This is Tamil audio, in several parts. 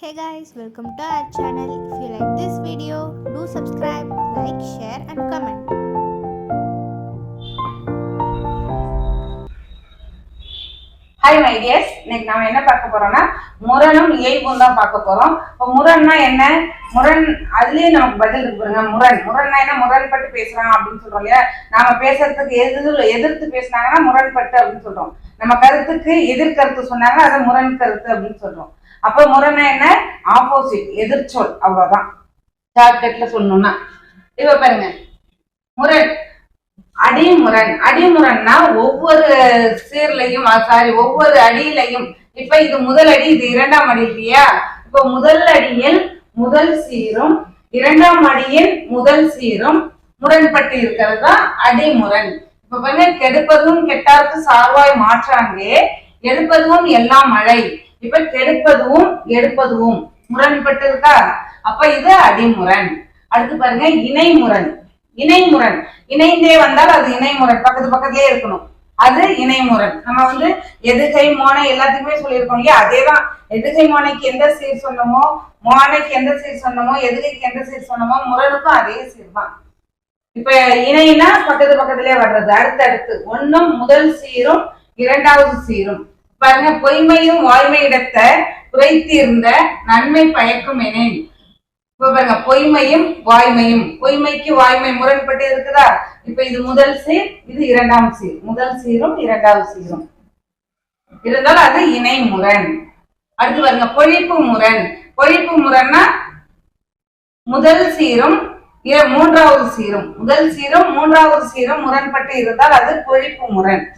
Hey guys, welcome to our channel. If you like this video, do subscribe, like, share and comment. Hi my இன்னைக்கு நாம என்ன பார்க்க போறோம்னா முரணும் இயல்பும் தான் பார்க்க போறோம். இப்போ முரண்னா என்ன? முரண் அதுலயே நமக்கு பதில் இருக்குங்க முரண். முரண்னா என்ன? முரண்பட்டு பேசுறான் அப்படின்னு சொல்றோம் இல்லையா? நாம பேசுறதுக்கு எதிர் எதிர்த்து பேசுனாங்கன்னா முரண்பட்டு அப்படின்னு சொல்றோம். நம்ம கருத்துக்கு எதிர்கருத்து சொன்னாங்க அது முரண் கருத்து அப்படின்னு சொல்றோம். அப்ப முரணா என்ன? ஆப்போசிட் எதிர்ச்சொல். அவ்வளவுதான். ஷார்ட்கட்ல சொல்லணும்னா. இப்ப பாருங்க. முரண். அடிமுரண் அடிமுரண்னா ஒவ்வொரு சீர்லையும் சாரி ஒவ்வொரு அடியிலையும். இப்ப இது முதல் அடி இது இரண்டாம் அடி இல்லையா? இப்ப முதல் அடியில் முதல் சீரும் இரண்டாம் அடியில் முதல் சீரும் முரண்பட்டு இருக்கிறது? தான் அடிமுரண். இப்ப பாருங்க கெடுப்பதும் கெட்டார்க்கு சார்வாய் மாற்றாங்கே எடுப்பதும் எல்லாம் மழை. இப்ப கெடுப்பதும் எடுப்பதும் முரண்பட்டு இருக்கா அப்ப இது அடிமுரண். அடுத்து பாருங்க இணைமுரண். இணைமுரண். இணைந்தே வந்தால் அது இணைமுரண். பக்கத்து பக்கத்துலயே இருக்கணும். அது இணைமுரண். நம்ம வந்து எதுகை மோனை எல்லாத்துக்குமே சொல்லியிருக்கோம் இல்லையா? அதேதான். எதுகை மோனைக்கு எந்த சீர் சொன்னமோ மோனைக்கு எந்த சீர் சொன்னமோ எதுகைக்கு எந்த சீர் சொன்னமோ முரணுக்கும் அதே சீர் தான் இப்ப இணைனா பக்கத்து பக்கத்திலே வர்றது. அடுத்தடுத்து. ஒன்னும் முதல் சீரும் இரண்டாவது சீரும். பாருங்க பொய்மையும் வாய்மையிடத்த குறைத்திருந்த குறைத்தீர்ந்த நன்மை பயக்கும் எனேன். பாருங்க பொய்மையும் வாய்மையும். பொய்மைக்கு வாய்மை முரண்பட்டு இருக்குதா? இப்ப இது முதல் சீர் இது இரண்டாம் சீர். முதல் சீரும் இரண்டாவது சீரும். இருந்தாலும் அது இணை முரண். அடுத்து பாருங்க பொழிப்பு முரண். பொழிப்பு முரண்னா முதல் சீரும் இர- மூன்றாவது சீரும். முதல் சீரும் மூன்றாவது சீரும் முரண்பட்டு இருந்தால் அது பொழிப்பு முரண்.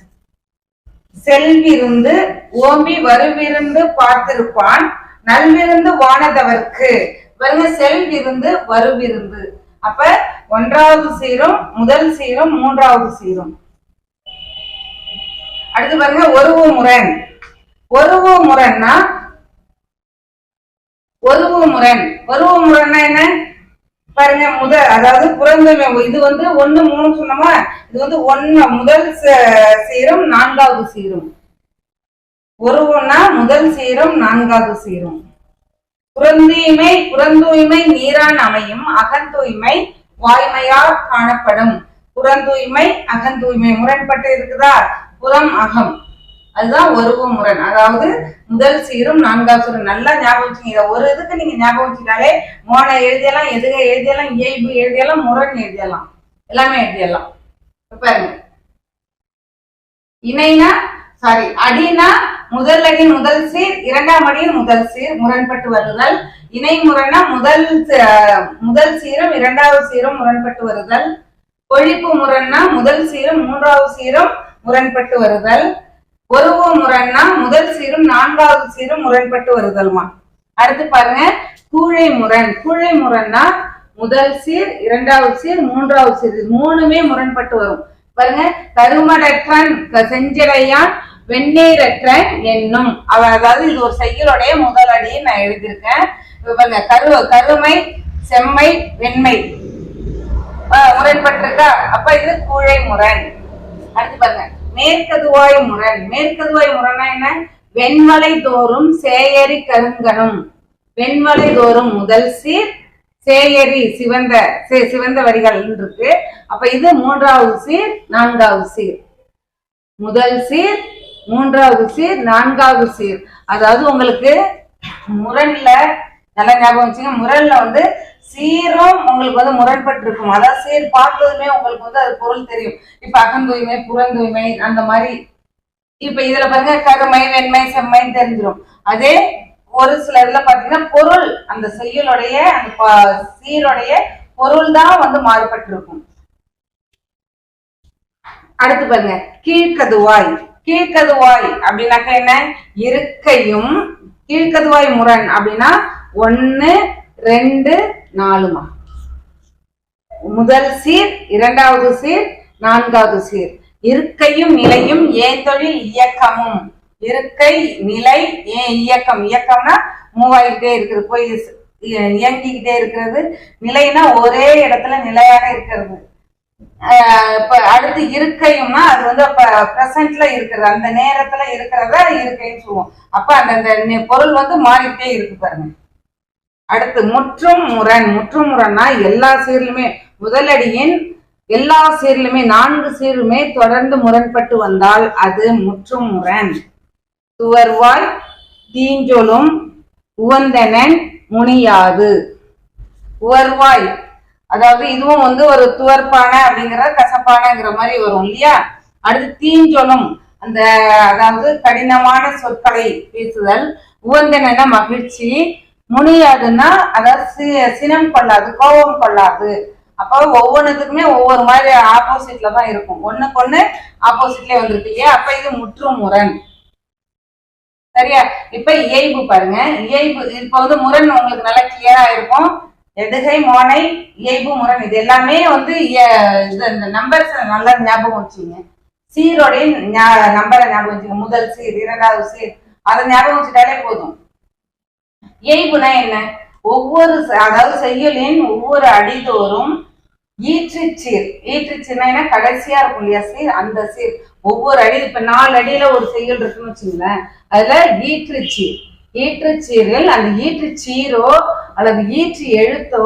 செல்விருந்து ஓம்பி வருவிருந்து பார்த்திருப்பான். நல்விருந்து வானதவர்க்கு. பாருங்க செல்விருந்து வருவிருந்து. அப்ப ஒன்றாவது சீரும் முதல் சீரும் மூன்றாவது சீரும். அடுத்து பாருங்க ஒருவு முரண். ஒருவு முரண்னா ஒருவு முரண். ஒருவு முரண்னா என்ன? பாருங்க முதல் அதாவது புறந்தமை இது வந்து ஒன்னு மூணு சொன்னோமா? இது வந்து ஒண்ணு முதல் ச- சீரும் நான்காவது சீரும். ஒருவன்னா முதல் சீரும் நான்காவது சீரும். புறந்தூய்மை புறந்தூய்மை நீரான் அமையும் அகந்தூய்மை வாய்மையால் காணப்படும். புறந்தூய்மை அகந்தூய்மை முரண்பட்டு இருக்குதா? புறம் அகம். அதுதான் ஒருவு முரண். அதாவது முதல் சீரும் நான்காவது சீரும். நல்லா ஞாபகம் வச்சுங்க இதை ஒரு இதுக்கு நீங்க ஞாபகம் வச்சுட்டாலே மோன எழுதியலாம் எதுக எழுதியலாம் இயல்பு எழுதியலாம் முரண் எழுதியலாம். எல்லாமே எழுதியலாம். பாருங்க. இணைனா சாரி அடினா முதல் அடி முதல் சீர் இரண்டாம் அடியில் முதல் சீர் முரண்பட்டு வருதல். இணை முரணா முதல் முதல் சீரும் இரண்டாவது சீரும் முரண்பட்டு வருதல். கொழிப்பு முரண்னா முதல் சீரும் மூன்றாவது சீரும் முரண்பட்டு வருதல். ஒருவு முரண்னா முதல் சீரும் நான்காவது சீரும் முரண்பட்டு வருதல்மா. அடுத்து பாருங்க கூழை முரண். கூழை முரண்னா முதல் சீர் இரண்டாவது சீர் மூன்றாவது சீர். மூணுமே முரண்பட்டு வரும். பாருங்க கருமடற்றன் செஞ்சடையான் வெந்நீரற்றன் என்னும் அவ அதாவது இது ஒரு செய்யுளுடைய முதலடியை நான் எழுதியிருக்கேன். இப்ப கரு கருமை செம்மை வெண்மை. முரண்பட்டிருக்கா? அப்ப இது கூழை முரண். அடுத்து பாருங்க மேற்கதுவாய் முரண். மேற்கதுவாய் முரண்னா என்ன? வெண்மலை தோறும் சேயரி கருங்கணும். வெண்மலை தோறும் முதல் சீர் சேயரி சிவந்த சிவந்த வரிகள் இருக்கு. அப்ப இது மூன்றாவது சீர் நான்காவது சீர். முதல் சீர் மூன்றாவது சீர் நான்காவது சீர். அதாவது உங்களுக்கு முரண்ல நல்லா ஞாபகம் வச்சுங்க முரண்ல வந்து சீரும் உங்களுக்கு வந்து முரண்பட்டு இருக்கும் அதாவது சீர் பார்த்ததுமே உங்களுக்கு வந்து அது பொருள் தெரியும். இப்ப அகந்தூய்மை புறந்தூய்மை அந்த மாதிரி. இப்ப இதுல பாருங்க கருமை வெண்மை செம்மைன்னு தெரிஞ்சிடும் அதே ஒரு சில இதுல பாத்தீங்கன்னா பொருள் அந்த செய்யுளுடைய அந்த சீருடைய பொருள் தான் வந்து மாறுபட்டு இருக்கும் அடுத்து பாருங்க கீழ்க்கதுவாய் கீழ்க்கதுவாய் அப்படின்னாக்க என்ன? இருக்கையும் கீழ்க்கதுவாய் முரண் அப்படின்னா ஒன்னு ரெண்டு நாலுமா? முதல் சீர் இரண்டாவது சீர் நான்காவது சீர். இருக்கையும் நிலையும் ஏன் தொழில் இயக்கமும். இருக்கை நிலை ஏன் இயக்கம். இயக்கம்னா மூவாயிட்டே இருக்கிறது போய் இ- இயங்கிக்கிட்டே இருக்கிறது. நிலைனா ஒரே இடத்துல நிலையாக இருக்கிறது. இப்போ அடுத்து இருக்கையும்னா அது வந்து அப்போ ப்ரெசண்ட்ல இருக்கிறது. அந்த நேரத்துல இருக்கிறத இருக்கைன்னு சொல்லுவோம். அப்ப அந்த பொருள் வந்து மாறிட்டே இருக்கு பாருங்க. அடுத்து முற்றும் முரண். முற்றும் முரண்னா எல்லா சீர்லுமே முதலடியின் எல்லா சீர்லுமே நான்கு சீருமே தொடர்ந்து முரண்பட்டு வந்தால் அது முற்றும் முரண். துவர்வாய் தீஞ்சொலும் உவந்தனன் முனியாது. உவர்வாய் அதாவது இதுவும் வந்து ஒரு துவர்ப்பான அப்படிங்கிற கசப்பானங்கிற மாதிரி வரும் இல்லையா? அடுத்து தீஞ்சொலும் அந்த அதாவது கடினமான சொற்களை பேசுதல் உவந்தன மகிழ்ச்சி முனியாதுன்னா அதாவது சி- சினம் கொள்ளாது கோபம் கொள்ளாது. அப்போ ஒவ்வொன்றுத்துக்குமே ஒவ்வொரு மாதிரி ஆப்போசிட்ல தான் இருக்கும். ஒன்னுக்கு ஒண்ணு ஆப்போசிட்லயே வந்துருக்கு இல்லையா? அப்ப இது முற்றும் முரண் சரியா? இப்ப இயைபு பாருங்க. இயைபு இப்ப வந்து முரண் உங்களுக்கு நல்லா கிளியரா இருக்கும். எதுகை மோனை இயைபு முரண். இது எல்லாமே வந்து இது இந்த நம்பர்ஸ் நல்லா ஞாபகம் வச்சுங்க. சீரோடைய நம்பரை ஞாபகம் வச்சுங்க. முதல் சீர் இரண்டாவது சீர். அதை ஞாபகம் வச்சுட்டாலே போதும். இயல்புனா என்ன? ஒவ்வொரு அதாவது செய்யுளின் ஒவ்வொரு அடிதோறும் ஈற்றுச்சீர் ஈற்றுச்சீர்னா என்ன? கடைசியா இருக்கும் இல்லையா சீர்? அந்த சீர். ஒவ்வொரு அடி இப்ப நாலு அடியில ஒரு செய்யுள் இருக்குன்னு வச்சுங்களேன். அதுல ஹீற்று சீரில் அந்த ஈற்றுச்சீரோ அல்லது ஈற்று எழுத்தோ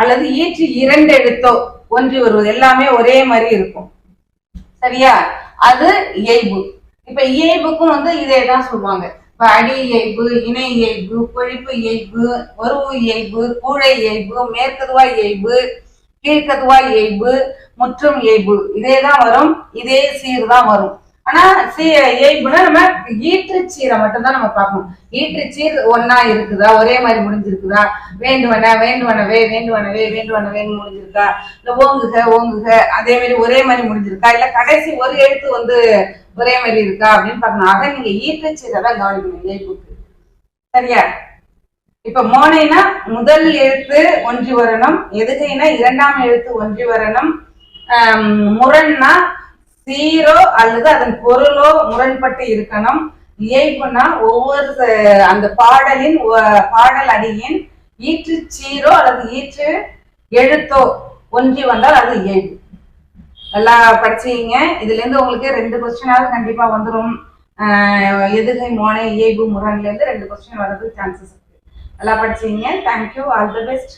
அல்லது ஈற்று இரண்டு எழுத்தோ ஒன்றி வருவது எல்லாமே ஒரே மாதிரி இருக்கும். சரியா? அது இயைபு இப்ப இயைபுக்கும் வந்து இதே தான் சொல்லுவாங்க. இப்ப அடி இயல்பு இணை இயைபு பொழிப்பு இயைபு ஒருவு இயைபு கூழை இயைபு மேற்கதுவாய் இயைபு கீழ்கதுவா இயைபு முற்றும் இயைபு இதே தான் வரும் இதே சீர் தான் வரும். ஆனா சீ இயைபுனா நம்ம ஈற்று சீரை மட்டும்தான் நம்ம பார்க்கணும். ஈற்று சீர் ஒன்னா இருக்குதா? ஒரே மாதிரி முடிஞ்சிருக்குதா? வேண்டுவன வேண்டுவனவே வேண்டுவனவே வேண்டுவனவேன்னு முடிஞ்சிருக்கா? இல்ல ஓங்குக ஓங்குக அதே மாதிரி ஒரே மாதிரி முடிஞ்சிருக்கா? இல்ல கடைசி ஒரு எழுத்து வந்து ஒரே மாதிரி இருக்கா அப்படின்னு பார்க்கணும். அதை நீங்க ஈற்றச்சீரை தான் கவனிக்கணும் இயல்புக்கு சரியா? இப்ப மோனைனா முதல் எழுத்து ஒன்றி வரணும் எதுகைனா இரண்டாம் எழுத்து ஒன்றி வரணும் முரண்னா சீரோ அல்லது அதன் பொருளோ முரண்பட்டு இருக்கணும். இயல்புனா ஒவ்வொரு ச- அந்த பாடலின் பாடல் அடியின் ஈற்று சீரோ அல்லது ஈற்று எழுத்தோ ஒன்றி வந்தால் அது இயைபு. நல்லா படிச்சீங்க இதுல இருந்து உங்களுக்கு ரெண்டு கொஸ்டினாவது கண்டிப்பா வந்துடும் எதுகை மோனை இயைபு முரண்ல இருந்து ரெண்டு கொஸ்டின் வர்றதுக்கு சான்சஸ் இருக்கு. நல்லா படிச்சீங்க தேங்க்யூ ஆல் தி பெஸ்ட்